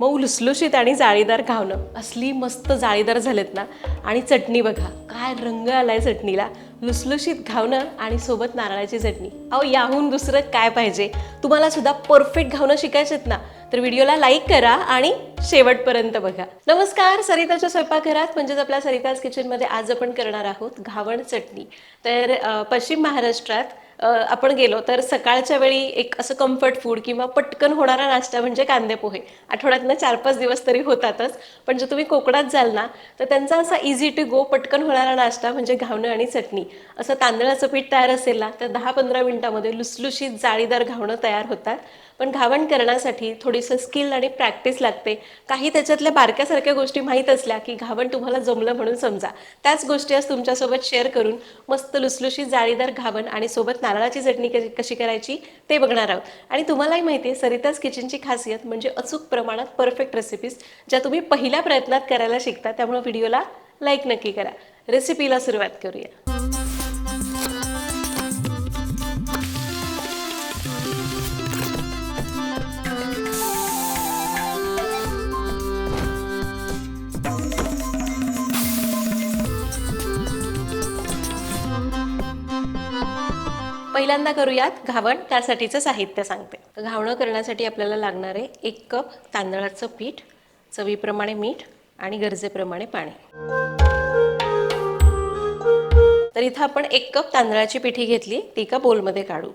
मग लुसलुशीत आणि जाळीदार घावणं. असली मस्त जाळीदार झालेत ना. आणि चटणी बघा काय रंग आलाय चटणीला. लुसलुशीत घावणं आणि सोबत नारळाची चटणी. अहो याहून दुसरं काय पाहिजे? तुम्हाला सुद्धा परफेक्ट घावणं शिकायचेत ना. तर व्हिडिओला लाईक करा आणि शेवटपर्यंत बघा. नमस्कार सरिताच्या स्वयंपाकघरात. म्हणजेच आपल्या सरिताज किचनमध्ये आज आपण करणार आहोत घावण चटणी. तर पश्चिम महाराष्ट्रात आपण गेलो तर सकाळच्या वेळी एक असं कम्फर्ट फूड किंवा पटकन होणारा नाश्ता म्हणजे कांदे पोहे आठवड्यातनं चार पाच दिवस तरी होतातच. पण जर तुम्ही कोकणात जाल ना तर त्यांचा असा इझी टू गो पटकन होणारा नाश्ता म्हणजे घावणं आणि चटणी. असं तांदळाचं पीठ तयार असेल ना तर दहा पंधरा मिनिटामध्ये लुसलुशीत जाळीदार घावणं तयार होतात. पण घावण करण्यासाठी थोडीसं स्किल आणि प्रॅक्टिस लागते. काही त्याच्यातल्या बारक्यासारख्या गोष्टी माहीत असल्या की घावण तुम्हाला जमलं म्हणून समजा. त्याच गोष्टी आज तुमच्यासोबत शेअर करून मस्त लुसलुशीत जाळीदार घावण आणि सोबत नारळाची चटणी कशी कशी करायची ते बघणार आहोत. आणि तुम्हालाही माहिती आहे सरिताज किचनची खासियत म्हणजे अचूक प्रमाणात परफेक्ट रेसिपीज ज्या तुम्ही पहिल्या प्रयत्नात करायला शिकता. त्यामुळे व्हिडिओला लाईक नक्की करा. रेसिपीला सुरुवात करूया. पहिल्यांदा करूयात घावण त्यासाठीचं साहित्य सांगते. घावणं करण्यासाठी आपल्याला लागणार आहे एक कप तांदळाचं पीठ चवीप्रमाणे मीठ आणि गरजेप्रमाणे पाणी. तर इथं आपण एक कप तांदळाची पिठी घेतली ती का बोलमध्ये काढू.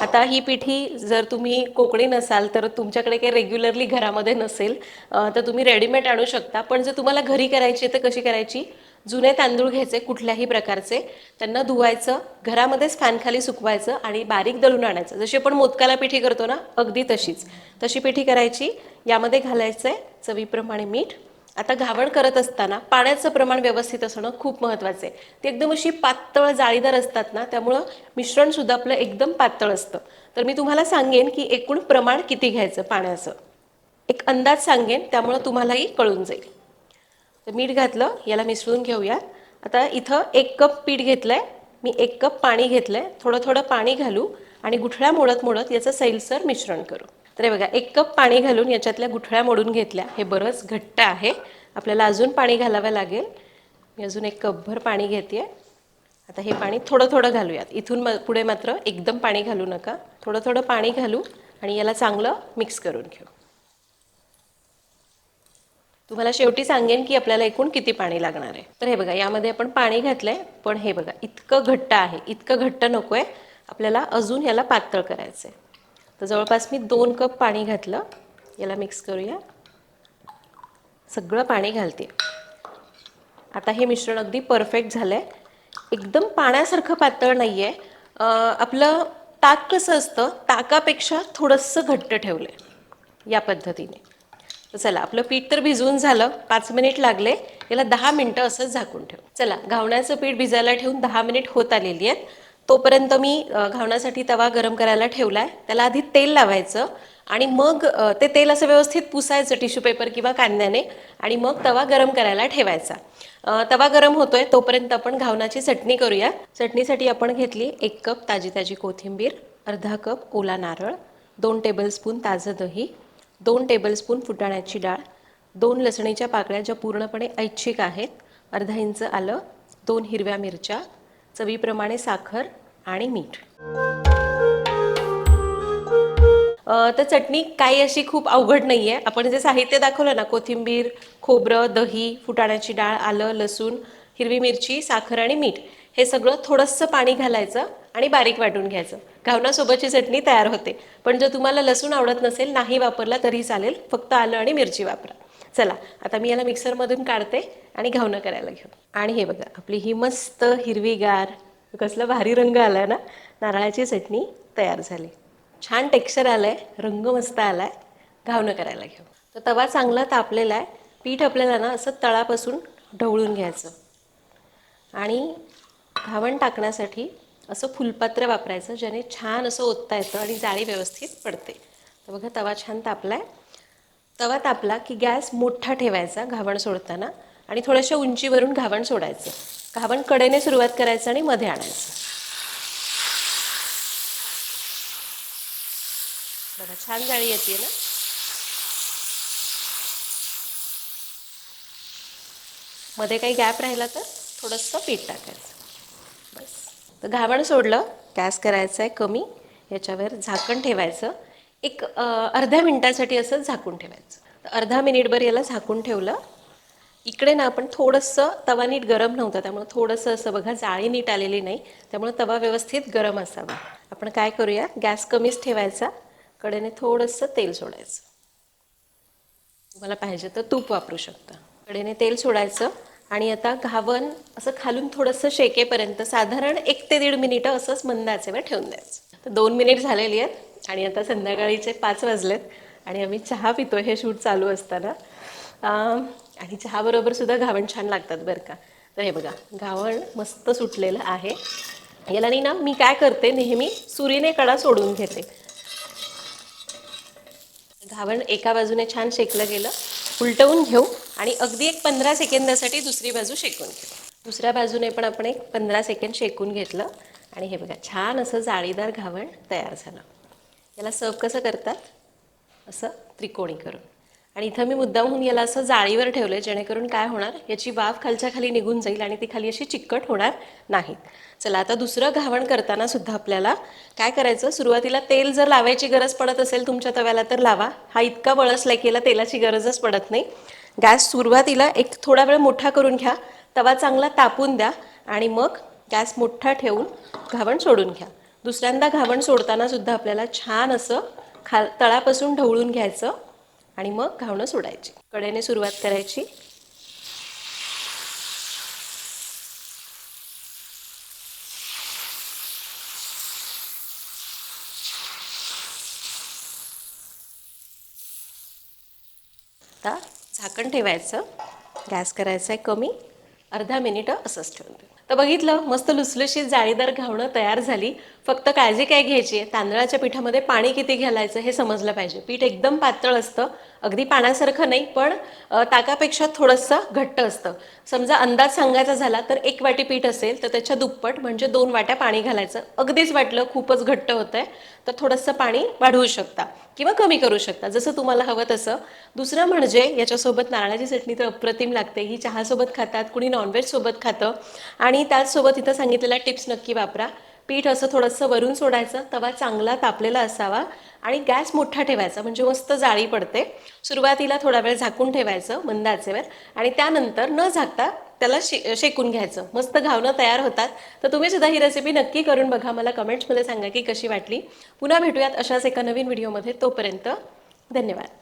आता ही पिठी जर तुम्ही कोकणी नसाल तर तुमच्याकडे काही रेग्युलरली घरामध्ये नसेल तर तुम्ही रेडीमेड आणू शकता. पण जर तुम्हाला घरी करायची आहे तर कशी करायची? जुने तांदूळ घ्यायचे कुठल्याही प्रकारचे त्यांना धुवायचं घरामध्येच फॅनखाली सुकवायचं आणि बारीक दळून आणायचं. जशी आपण मोदकाला पिठी करतो ना अगदी तशीच. तशी पिठी करायची यामध्ये घालायचं आहे चवीप्रमाणे मीठ. आता घावण करत असताना पाण्याचं प्रमाण व्यवस्थित असणं खूप महत्त्वाचं आहे ती एकदम अशी पातळ जाळीदार असतात ना त्यामुळं मिश्रणसुद्धा आपलं एकदम पातळ असतं. तर मी तुम्हाला सांगेन की एकूण प्रमाण किती घ्यायचं पाण्याचं. एक अंदाज सांगेन त्यामुळं तुम्हालाही कळून जाईल. तर मीठ घातलं याला मिसळून घेऊया आता इथं एक कप पीठ घेतलं आहे मी एक कप पाणी घेतलं आहे थोडं थोडं पाणी घालू आणि गुठळ्या मोडत मोडत याचं सैलसर मिश्रण करू. तर हे बघा एक कप पाणी घालून याच्यातल्या गुठळ्या मोडून घेतल्या. हे बरंच घट्ट आहे. आपल्याला अजून पाणी घालावं लागेल. मी अजून एक कपभर पाणी घेते आता हे पाणी थोडं थोडं घालूयात. इथून म पुढे मात्र एकदम पाणी घालू नका. थोडं थोडं पाणी घालू आणि याला चांगलं मिक्स करून घेऊ. तुम्हाला शेवटी सांगेन की आपल्याला एकूण किती पाणी लागणार आहे. तर हे बघा यामध्ये आपण पाणी घातलंय पण हे बघा इतकं घट्ट आहे इतकं घट्ट नको आहे आपल्याला अजून याला पातळ करायचं आहे तर जवळपास मी दोन कप पाणी घातलं याला मिक्स करूया. सगळं पाणी घालते. आता हे मिश्रण अगदी परफेक्ट झालं आहे एकदम पाण्यासारखं पातळ नाही आहे आपलं ताक कसं असतं? ताकापेक्षा थोडंसं घट्ट ठेवलं आहे या पद्धतीने. तर चला आपलं पीठ तर भिजवून झालं. पाच मिनिट लागले. याला दहा मिनटं असंच झाकून ठेव. चला घावण्याचं पीठ भिजायला ठेवून दहा मिनिट होत आलेली आहेत. तोपर्यंत मी घावण्यासाठी तवा गरम करायला ठेवला आहे त्याला आधी तेल लावायचं आणि मग ते तेल असं व्यवस्थित पुसायचं टिश्यू पेपर किंवा कांद्याने. आणि मग तवा गरम करायला ठेवायचा. तवा गरम होतोय तोपर्यंत आपण घावणाची चटणी करूया. चटणीसाठी आपण घेतली एक कप ताजी ताजी कोथिंबीर अर्धा कप ओला नारळ दोन टेबलस्पून ताजं दही दोन टेबलस्पून फुटाण्याची डाळ दोन लसणीच्या पाकळ्या ज्या पूर्णपणे ऐच्छिक आहेत अर्धा इंच आलं दोन हिरव्या मिरच्या चवीप्रमाणे साखर आणि मीठ. तर चटणी काही अशी खूप अवघड नाही आहे आपण जे साहित्य दाखवलं ना कोथिंबीर खोबरं दही फुटाण्याची डाळ आलं लसूण हिरवी मिरची साखर आणि मीठ हे सगळं थोडंसं पाणी घालायचं आणि बारीक वाटून घ्यायचं. घावनासोबतची चटणी तयार होते. पण जर तुम्हाला लसूण आवडत नसेल नाही वापरला तरी चालेल. फक्त आलं आणि मिरची वापरा. चला आता मी याला मिक्सरमधून काढते आणि घावणं करायला घेऊ. आणि हे बघा आपली ही मस्त हिरवीगार कसला भारी रंग आला ना? नारळाची चटणी तयार झाली. छान टेक्स्चर आलं आहे रंग मस्त आला आहे घावणं करायला घेऊ. तर तवा चांगला तापलेला आहे. पीठ आपल्याला ना असं तळापासून ढवळून घ्यायचं. आणि घावण टाकण्यासाठी असं फुलपात्र वापरायचं ज्याने छान असं ओतता येतं आणि जाळी व्यवस्थित पडते. तर बघा तवा छान तापला तवा तापला की गॅस मोठा ठेवायचा घावण सोडताना आणि थोड्याशा उंचीवरून घावण सोडायचं. घावण कडेने सुरुवात करायचं आणि मध्ये आणायचं. बघा छान जाळी येते ना? मध्ये काही गॅप राहिला तर थोडंसं पीठ टाकायचं. तर घावण सोडलं. गॅस करायचा आहे कमी याच्यावर झाकण ठेवायचं. एक अर्ध्या मिनिटासाठी असं झाकून ठेवायचं. तर अर्धा मिनिटभर याला झाकून ठेवलं. इकडे ना आपण थोडंसं तवा नीट गरम नव्हता त्यामुळे थोडंसं असं बघा जाळी नीट आलेली नाही. त्यामुळे तवा व्यवस्थित गरम असावा. आपण काय करूया? गॅस कमीच ठेवायचा. कडेने थोडंसं तेल सोडायचं. तुम्हाला पाहिजे तर तूप वापरू शकता. कडेने तेल सोडायचं. आणि आता घावन असं खालून थोडंसं शेकेपर्यंत साधारण एक ते दीड मिनिटं असंच मंद आचेवर ठेवून द्यायचं. तर दोन मिनिट झालेली आहेत आणि आता संध्याकाळीचे पाच वाजलेत आणि आम्ही चहा पितो हे शूट चालू असताना. आणि चहाबरोबर सुद्धा घावण छान लागतात बरं का. तर हे बघा घावण मस्त सुटलेलं आहे. याला नाही ना मी काय करते नेहमी सुरीने कडा सोडून घेते. घावण एका बाजूने छान शेकलं गेलं. उलटवून घेऊ आणि अगदी एक पंधरा सेकंदासाठी दुसरी बाजू शेकून घेऊ. दुसऱ्या बाजूने पण आपण एक पंधरा सेकंद शेकून घेतलं. आणि हे बघा छान असं जाळीदार घावण तयार झालं. याला सर्व कसं करतात? असं त्रिकोणी करून. आणि इथं मी मुद्दामहून याला असं जाळीवर ठेवलं जेणेकरून काय होणार? याची वाफ खालच्या खाली निघून जाईल आणि ती खाली अशी चिकट होणार नाहीत. चला आता दुसरं घावण करताना सुद्धा आपल्याला काय करायचं? सुरुवातीला तेल जर लावायची गरज पडत असेल तुमच्या तव्याला तर लावा. हा इतका बळसला की याला तेलाची गरजच पडत नाही. गॅस सुरुवातीला एक थोडा वेळ मोठा करून घ्या. तवा चांगला तापून द्या आणि मग गॅस मोठा ठेवून घावण सोडून घ्या. दुसऱ्यांदा घावण सोडताना सुद्धा आपल्याला छान असं खा तळापासून ढवळून घ्यायचं. आणि मग घावणं सोडायची. कडेने सुरुवात करायची. आता झाकण ठेवायचं. गॅस करायचा आहे कमी. अर्धा मिनिटं असंच ठेवून देऊ. तर बघितलं मस्त लुसलुशीत जाळीदार घावणं तयार झाली. फक्त काळजी काय घ्यायची? आहे तांदळाच्या पिठामध्ये पाणी किती घालायचं हे समजलं पाहिजे. पीठ एकदम पातळ असतं. अगदी पाण्यासारखं नाही पण ताकापेक्षा थोडंसं घट्ट असतं. समजा अंदाज सांगायचा झाला तर एक वाटी पीठ असेल तर त्याच्या दुप्पट म्हणजे दोन वाट्या पाणी घालायचं. अगदीच वाटलं खूपच घट्ट होतंय तर थोडंसं पाणी वाढवू शकता किंवा कमी करू शकता. जसं तुम्हाला हवं तसं. दुसरं म्हणजे याच्यासोबत नारळाची चटणी तर अप्रतिम लागते. ही चहासोबत खातात कुणी नॉनव्हेजसोबत खातं. आणि त्याचसोबत इथं सांगितलेल्या टिप्स नक्की वापरा. पीठ असं थोडंसं वरून सोडायचं तवा चांगला तापलेला असावा आणि गॅस मोठा ठेवायचा म्हणजे मस्त जाळी पडते. सुरुवातीला थोडा वेळ झाकून ठेवायचं मंद आचेवर आणि त्यानंतर न झाकता त्याला शे शेकून घ्यायचं. मस्त घावणं तयार होतात. तर तुम्ही सुद्धा ही रेसिपी नक्की करून बघा. मला कमेंट्समध्ये सांगा की कशी वाटली. पुन्हा भेटूयात अशाच एका नवीन व्हिडिओमध्ये तोपर्यंत धन्यवाद.